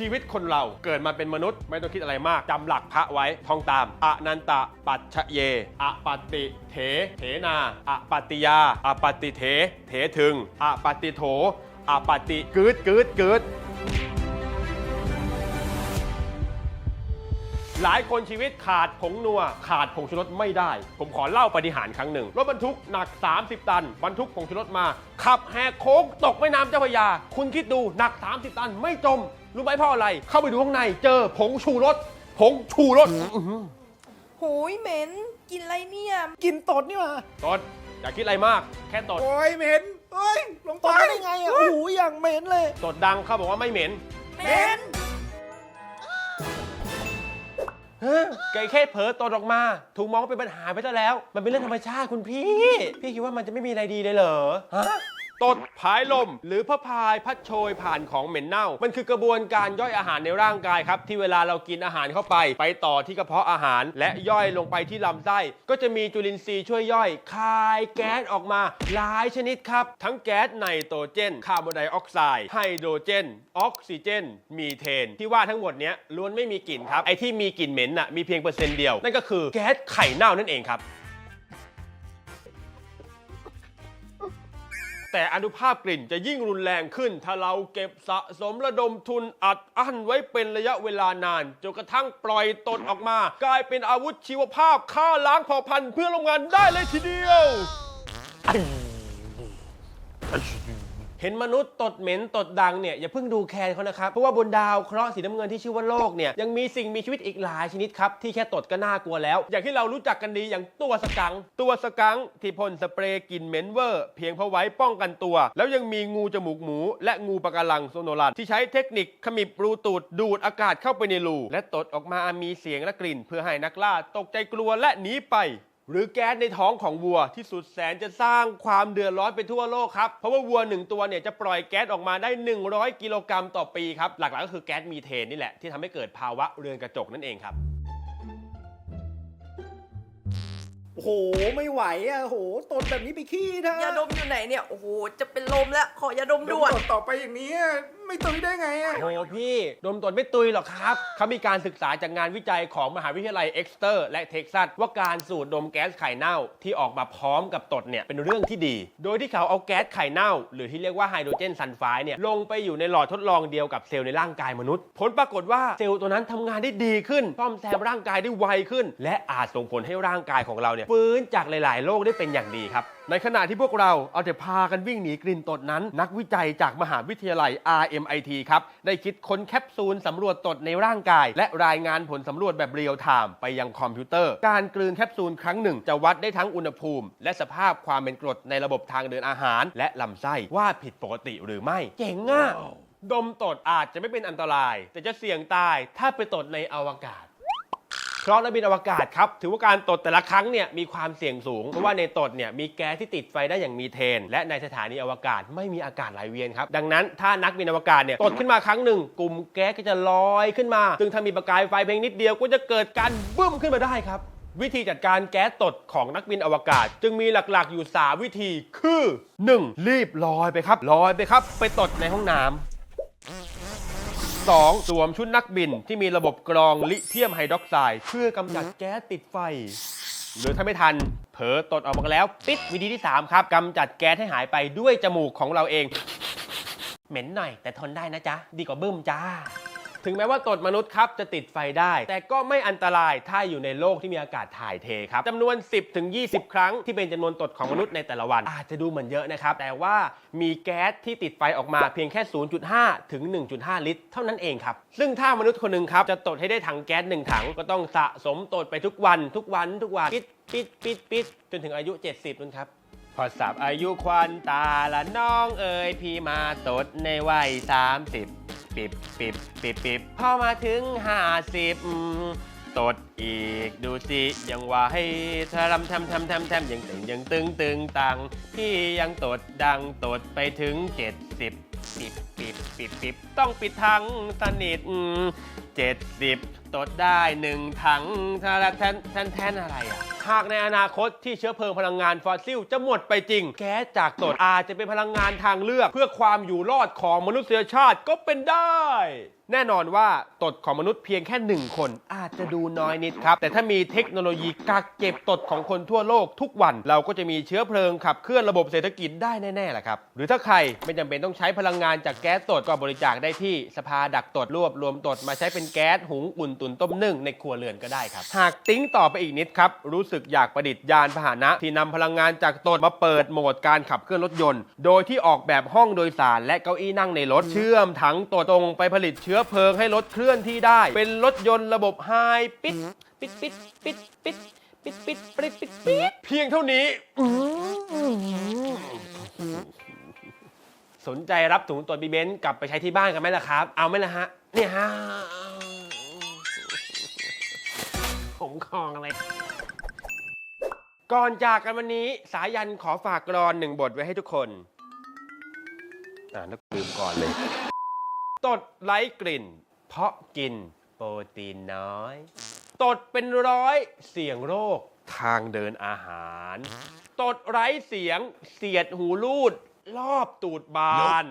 ชีวิตคนเราเกิดมาเป็นมนุษย์ไม่ต้องคิดอะไรมากจำหลักพระไว้ท่องตามอนันตะปัจฉเยอปปติเถ เถนาอปติยาอปติเถ เถถึงอปติโถอปติกึดกึดกึดหลายคนชีวิตขาดผงนัว ขาดผงชูรสไม่ได้ ผมขอเล่าปฏิหารครั้งหนึ่ง รถบรรทุกหนัก 30 ตัน บรรทุกผงชูรสมา ขับแหกโค้งตกแม่น้ำเจ้าพระยา คุณคิดดูหนัก 30 ตันไม่จม รู้ไหมเพราะอะไร เข้าไปดูข้างในเจอผงชูรสผงชูรสอื้อหือโหูยเหม็นกินอะไรเนี่ยกินตดนี่มาตดอย่าคิดอะไรมาก แค่ตดโอ้ยเหม็นเอ้ยลงตไปดได้ไงอะโอ้โหอย่างเหม็นเลยตดดังเขาบอกว่าไม่เหม็นเหม็นเฮ้ยไก่แค่เผลอตดออกมา ถูกมองว่าเป็นปัญหาไปซะแล้ว มันเป็นเรื่องธรรมชาติคุณพี่ พี่คิดว่ามันจะไม่มีอะไรดีเลยเหรอฮะ ตดผายลม หรือพระพายพัดโชยผ่านของเหม็นเน่า มันคือกระบวนการย่อยอาหารในร่างกายครับ ที่เวลาเรากินอาหารเข้าไป ไปต่อที่กระเพาะอาหาร และย่อยลงไปที่ลำไส้ ก็จะมีจุลินทรีย์ช่วยย่อย คายแก๊สออกมา หลายชนิดครับ ทั้งแก๊สไนโตรเจน คาร์บอนไดออกไซด์ไฮโดรเจน ออกซิเจน มีเทน ที่ว่าทั้งหมดนี้ล้วนไม่มีกลิ่นครับไอที่มีกลิ่นเหม็นน่ะมีเพียงเปอร์เซ็นต์เดียวนั่นก็คือแก๊สไข่เน่านั่นเองครับ แต่อนุภาพกลิ่นจะยิ่งรุนแรงขึ้น ถ้าเราเก็บสะสมระดมทุนอัดอั้นไว้เป็นระยะเวลานานจนกระทั่งปล่อยตนออกมา กลายเป็นอาวุธชีวภาพฆ่าล้างเผ่าพันธุ์เพื่อโรงงานได้เลยทีเดียว เห็นมนุษย์ตดเหม็นตดดังเนี่ยอย่าเพิ่งดูแคลนเขานะครับ เพราะว่าบนดาวเคราะห์สีน้ำเงินที่ชื่อว่าโลกเนี่ยยังมีสิ่งมีชีวิตอีกหลายชนิดครับที่แค่ตดก็น่ากลัวแล้ว อย่างที่เรารู้จักกันดีอย่างตัวสกัง ตัวสกังที่พ่นสเปรย์กลิ่นเหม็นเวอร์เพียงเพราะไว้ป้องกันตัว แล้วยังมีงูจมูกหมู และงูปะการังโซโนรัสที่ใช้เทคนิคขมิบรูตูดดูดอากาศเข้าไปในรูและตดออกมามีเสียงและกลิ่น เพื่อให้นักล่าตกใจกลัวและหนีไป หรือแก๊สในท้องของวัวที่สุดแสนจะสร้างความเดือดร้อนไปทั่วโลกครับ เพราะว่าวัวหนึ่งตัวเนี่ยจะปล่อยแก๊สออกมาได้ 100 กิโลกรัมต่อปีครับ หลักๆก็คือแก๊สมีเทนนี่แหละที่ทำให้เกิดภาวะเรือนกระจกนั่นเองครับ โอ้โหไม่ไหวอะโอ้โหตดแบบนี้ไปขี้เถอะยาดมอยู่ไหนเนี่ยโอ้โหจะเป็นลมแล้วขอยาดมดมด่วนตดต่อไปอย่างนี้อะไม่ตุยได้ไงอะโอ้พี่ดมตดไม่ตุยหรอกครับเขามีการศึกษาจากงานวิจัยของมหาวิทยาลัยเอ็กซ์เตอร์ และเท็กซัสว่าการสูดดมแก๊สไข่เน่าที่ออกมาพร้อมกับตดเนี่ยเป็นเรื่องที่ดี โดยที่เขาเอาแก๊สไข่เน่า หรือที่เรียกว่าไฮโดรเจนซัลไฟด์เนี่ยลงไปอยู่ในหลอดทดลองเดียวกับเซลล์ในร่างกายมนุษย์ ผลปรากฏว่าเซลล์ตัวนั้นทำงานได้ดีขึ้นซ่อมแซมร่างกายได้ไวขึ้น และอาจส่งผลให้ร่างกายของเราเนี่ยฟื้นจากหลาย ๆ โรคได้เป็นอย่างดีครับ ในขณะที่พวกเราเอาแต่พากันวิ่งหนีกลิ่นตดนั้น นักวิจัยจากมหาวิทยาลัย RMIT ครับ ได้คิดค้นแคปซูลสำรวจตดในร่างกาย และรายงานผลสำรวจแบบเรียลไทม์ไปยังคอมพิวเตอร์ การกลืนแคปซูลครั้งหนึ่ง จะวัดได้ทั้งอุณหภูมิ และสภาพความเป็นกรดในระบบทางเดินอาหาร และลำไส้ว่าผิดปกติหรือไม่เจ๋งอะดมตดอาจจะไม่เป็นอันตราย แต่จะเสี่ยงตายถ้าไปตดในอวกาศ เพราะนักบินอวกาศครับถือว่าการตดแต่ละครั้งเนี่ยมีความเสี่ยงสูง เพราะว่าในตดเนี่ยมีแก๊สที่ติดไฟได้อย่างมีเทน และในสถานีอวกาศไม่มีอากาศไหลเวียนครับดังนั้นถ้านักบินอวกาศเนี่ยตดขึ้นมาครั้งหนึ่งกลุ่มแก๊สก็จะลอยขึ้นมา ซึ่งถ้ามีประกายไฟเพียงนิดเดียวก็จะเกิดการบึ้มขึ้นมาได้ครับวิธีจัดการแก๊สตดของนักบินอวกาศ จึงมีหลักๆอยู่ 3 วิธีคือ 1. รีบลอยไปครับลอยไปครับ ไปตดในห้องน้ำ 2. สวมชุดนักบินที่มีระบบกรองลิเทียมไฮดรอกไซด์เพื่อกำจัดแก๊สติดไฟ หรือถ้าไม่ทัน เผลอตดออกมาแล้ว ปิดวิธีที่ 3 ครับกำจัดแก๊สให้หายไปด้วยจมูกของเราเอง เหม็นหน่อยแต่ทนได้นะจ๊ะ ดีกว่าบึ้มจ้า ถึงแม้ว่าตดมนุษย์ครับจะติดไฟได้ แต่ก็ไม่อันตรายถ้าอยู่ในโลกที่มีอากาศถ่ายเทครับจำนวน 10ถึง20 ครั้งที่เป็นจำนวนตดของมนุษย์ในแต่ละวัน อาจจะดูเหมือนเยอะนะครับ แต่ว่ามีแก๊สที่ติดไฟออกมาเพียงแค่ 0.5 ถึง 1.5 ลิตร เท่านั้นเองครับ ซึ่งถ้ามนุษย์คนหนึ่งครับจะตดให้ได้ถังแก๊สหนึ่งถังก็ต้องสะสมตดไปทุกวัน ทุกวันทุกวันปิดปิดปิดปิดจนถึงอายุ 70นั่นครับพอสับอายุควันตาละน้องเอ๋ยพี่มาตดในวัย30 ปิบปิบปิบปิบพอมาถึง50อืมตดอีกดูสิยังว่าให้ทรำทำทำทำทำยังตึงยังตึงตึงตังพี่ยังตดดังตดไปถึง70ปิบปิบปิบปิบต้องปิดทั้งสนิทเจ็ดสิบตดได้หนึ่งถังทาราแทนแทนแทนอะไรอะหากในอนาคตที่เชื้อเพลิงพลังงานฟอสซิลจะหมดไปจริง แก๊สจากตดอาจจะเป็นพลังงานทางเลือก เพื่อความอยู่รอดของมนุษยชาติก็เป็นได้ แน่นอนว่าตดของมนุษย์เพียงแค่หนึ่งคน อาจจะดูน้อยนิดครับ แต่ถ้ามีเทคโนโลยีกักเก็บตดของคนทั่วโลกทุกวัน เราก็จะมีเชื้อเพลิงขับเคลื่อนระบบเศรษฐกิจได้แน่ๆแหละครับ หรือถ้าใครไม่จำเป็นต้องใช้พลังงานจากแก๊สตดก็บริจาคได้ที่สภาดักตดรวบรวมตดมาใช้เป็นแก๊สหุงอุ่นตุนต้มนึ่งในครัวเรือนก็ได้ครับ หากติ้งต่อไปอีกนิดครับรู้สึกอยากประดิษฐ์ยานพาหนะ ที่นำพลังงานจากตดมาเปิดโหมดการขับเคลื่อนรถยนต์ โดยที่ออกแบบห้องโดยสารและเก้าอี้นั่งในรถ เชื่อมถังตดตรงไปผลิตเชื้อเพลิงให้รถเคลื่อนที่ได้ เป็นรถยนต์ระบบไฮปิดปิดปิดปิดปิดปิดปิดปิดปิดปิดเพียงเท่านี้อื้อหือสนใจรับถุงตรวจบีเบนซ์กลับไปใช้ที่บ้านกันไหมล่ะครับ เอาไหมล่ะฮะ เนี่ยฮะผมคลองอะไร ก่อนจากกันวันนี้สายันขอฝากกรอนหนึ่งบทไว้ให้ทุกคน อ่านึกลืมก่อนเลย ตดไร้กลิ่น เพราะกินโปรตีนน้อย ตดเป็นร้อยเสี่ยงโรคทางเดินอาหาร ตดไร้เสียงเสียดหูรูด รอบตูดบาน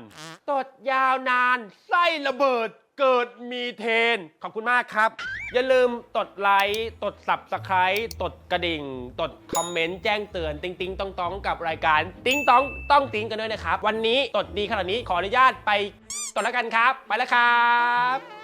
ตดยาวนานไส้ระเบิด เกิดมีเทน ขอบคุณมากครับ อย่าลืมตดไลค์ ตดสับสไครตดกระดิ่ง ตดคอมเมนต์แจ้งเตือน ติ๊งติ๊งต้องต้องกับรายการ ติ๊งต้องต้องติ๊งกันด้วยนะครับ วันนี้ตดดีขนาดนี้ขออนุญาตไปตดแล้วกันครับ ไปแล้วครับ